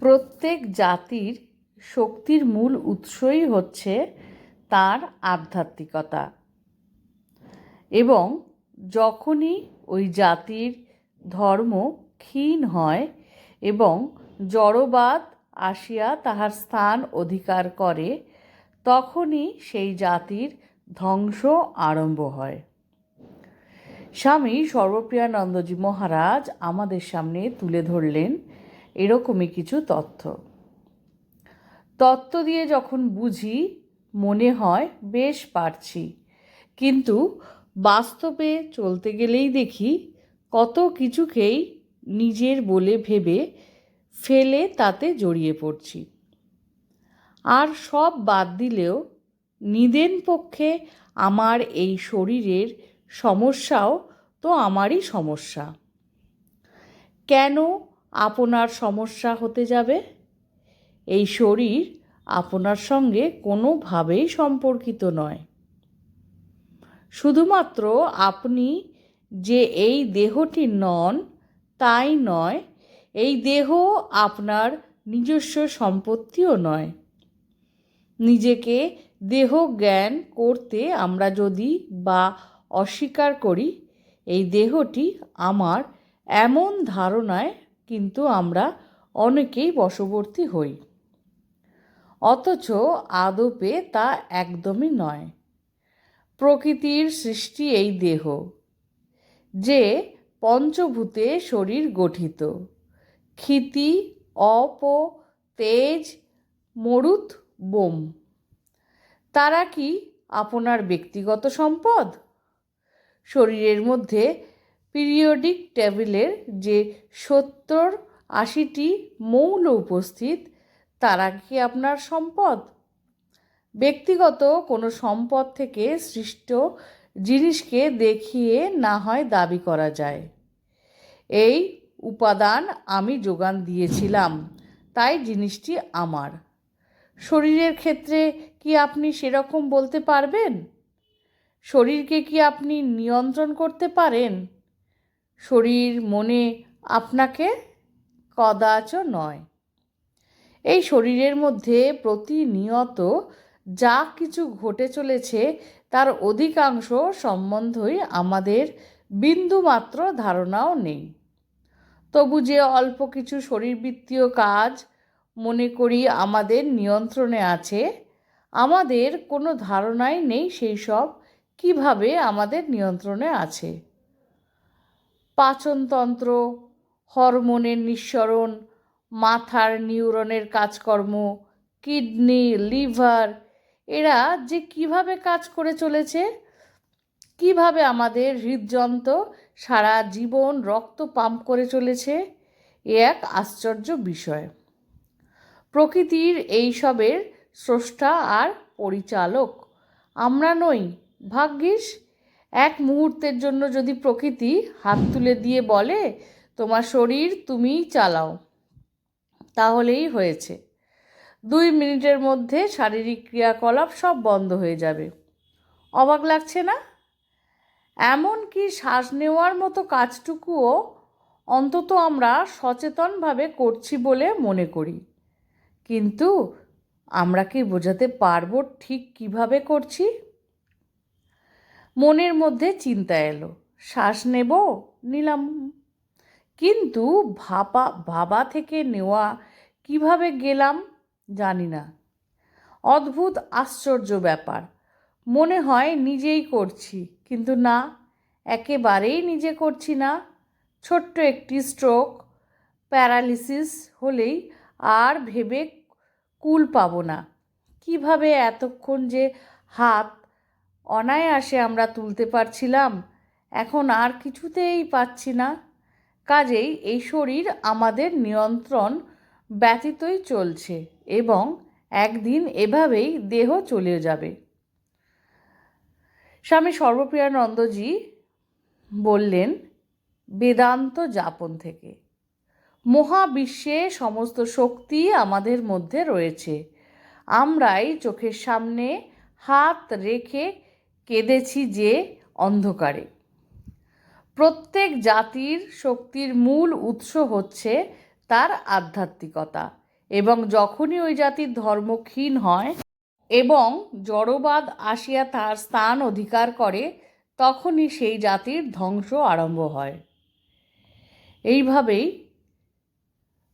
প্রত্যেক জাতির শক্তির মূল উৎসই হচ্ছে তার আধ্যাত্মিকতা। এবং যখনই ওই জাতির ধর্ম ক্ষীণ হয় এবং জড়বাদ আসিয়া তাহার স্থান অধিকার করে, তখনই সেই জাতির ধ্বংস আরম্ভ হয়। স্বামী সর্বপ্রিয়ানন্দজি মহারাজ আমাদের সামনে তুলে ধরলেন এরকমই কিছু তথ্য। তত্ত্ব দিয়ে যখন বুঝি, মনে হয় বেশ পারছি। কিন্তু বাস্তবে চলতে গেলেই দেখি, কত কিছুকেই নিজের বলে ভেবে ফেলে তাতে জড়িয়ে পড়ছি। আর সব বাদ দিলেও নিদেন পক্ষে আমার এই শরীরের সমস্যাও তো আমারই সমস্যা। কেন আপনার সমস্যা হতে যাবে। এই শরীর আপনার সঙ্গে কোনোভাবেই সম্পর্কিত নয়। শুধুমাত্র আপনি যে এই দেহটি নন, তাই নয়, এই দেহ আপনার নিজস্ব সম্পত্তিও নয়। নিজেকে দেহ জ্ঞান করতে আমরা যদি বা অস্বীকার করি, এই দেহটি আমার এমন ধারণায় কিন্তু আমরা অনেকেই বশবর্তী হই। অথচ আদপে তা একদমই নয়। প্রকৃতির সৃষ্টি এই দেহ, যে পঞ্চভূতে শরীর গঠিত। ক্ষিতি, অপ, তেজ, মরুত, বোম। তারা কি আপনার ব্যক্তিগত সম্পদ? শরীরের মধ্যে পিরিয়ডিক টেবিলের যে সত্তর আশিটি মৌল উপস্থিত, তারা কি আপনার সম্পদ? ব্যক্তিগত কোনো সম্পদ থেকে সৃষ্ট জিনিসকে দেখিয়ে না হয় দাবি করা যায়। এই উপাদান আমি যোগান দিয়েছিলাম, তাই জিনিসটি আমার। শরীরের ক্ষেত্রে কি আপনি সেরকম বলতে পারবেন? শরীরকে কি আপনি নিয়ন্ত্রণ করতে পারেন? শরীর, মনে আপনাকে কদাচ নয়। এই শরীরের মধ্যে প্রতিনিয়ত যা কিছু ঘটে চলেছে, তার অধিকাংশ সম্বন্ধই আমাদের বিন্দুমাত্র ধারণাও নেই। তবু যে অল্প কিছু শরীরবৃত্তীয় কাজ মনে করি আমাদের নিয়ন্ত্রণে আছে, আমাদের কোনো ধারণাই নেই সেই সব কীভাবে আমাদের নিয়ন্ত্রণে আছে। পাচনতন্ত্র, হরমোনের নিঃসরণ, মাথার নিউরনের কাজকর্ম, কিডনি, লিভার, এরা যে কীভাবে কাজ করে চলেছে, কীভাবে আমাদের হৃদযন্ত্র সারা জীবন রক্ত পাম্প করে চলেছে, এ এক আশ্চর্য বিষয়। প্রকৃতির এইসবের স্রষ্টা আর পরিচালক আমরা নই, ভাগ্যিস এক মুহূর্তের জন্য যদি প্রকৃতি হাত তুলে দিয়ে বলে, তোমার শরীর তুমিই চালাও। তাহলেই হয়েছে। দুই মিনিটের মধ্যে শারীরিক ক্রিয়াকলাপ সব বন্ধ হয়ে যাবে। অবাক লাগছে না? এমনকি শ্বাস নেওয়ার মতো কাজটুকুও অন্তত আমরা সচেতনভাবে করছি বলে মনে করি। কিন্তু আমরা কি বোঝাতে পারব ঠিক কীভাবে করছি? মনের মধ্যে চিন্তা এলো। শ্বাস নেব? নিলাম। কিন্তু ভাবা ভাবা থেকে নেওয়া কীভাবে গেলাম জানি না। অদ্ভুত, আশ্চর্য ব্যাপার। মনে হয় নিজেই করছি, কিন্তু না, একেবারেই নিজে করছি না। ছোট্ট একটি স্ট্রোক প্যারালিসিস হলেই আর ভেবে কুল পাবো না। কীভাবে এতক্ষণ যে হাত অনায়াসে আমরা তুলতে পারছিলাম। এখন আর কিছুতেই পাচ্ছি না। কাজেই এই শরীর আমাদের নিয়ন্ত্রণ ব্যতীতই চলছে এবং একদিন এভাবেই দেহ চলে যাবে। স্বামী সর্বপ্রিয়ানন্দজি বললেন, বেদান্ত যাপন থেকে। মহাবিশ্বে সমস্ত শক্তি আমাদের মধ্যে রয়েছে। আমরাই চোখের সামনে হাত রেখে কেঁদেছি যে অন্ধকারে। প্রত্যেক জাতির শক্তির মূল উৎস হচ্ছে তার আধ্যাত্মিকতা এবং যখনই ওই জাতির ধর্ম ক্ষীণ হয় এবং জড়বাদ আসিয়া তার স্থান অধিকার করে, তখনই সেই জাতির ধ্বংস আরম্ভ হয়। এইভাবেই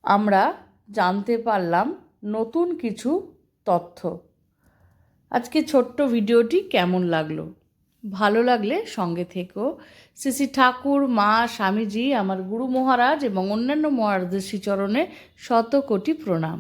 আমরা জানতে পারলাম নতুন কিছু তথ্য। আজকে ছোট্ট ভিডিওটি কেমন লাগল? ভালো লাগলে সঙ্গে থেকো। শ্রী ঠাকুর, মা, স্বামীজি, আমার গুরু মহারাজ এবং অন্যান্য মহারাজের শ্রীচরণে শত কোটি প্রণাম।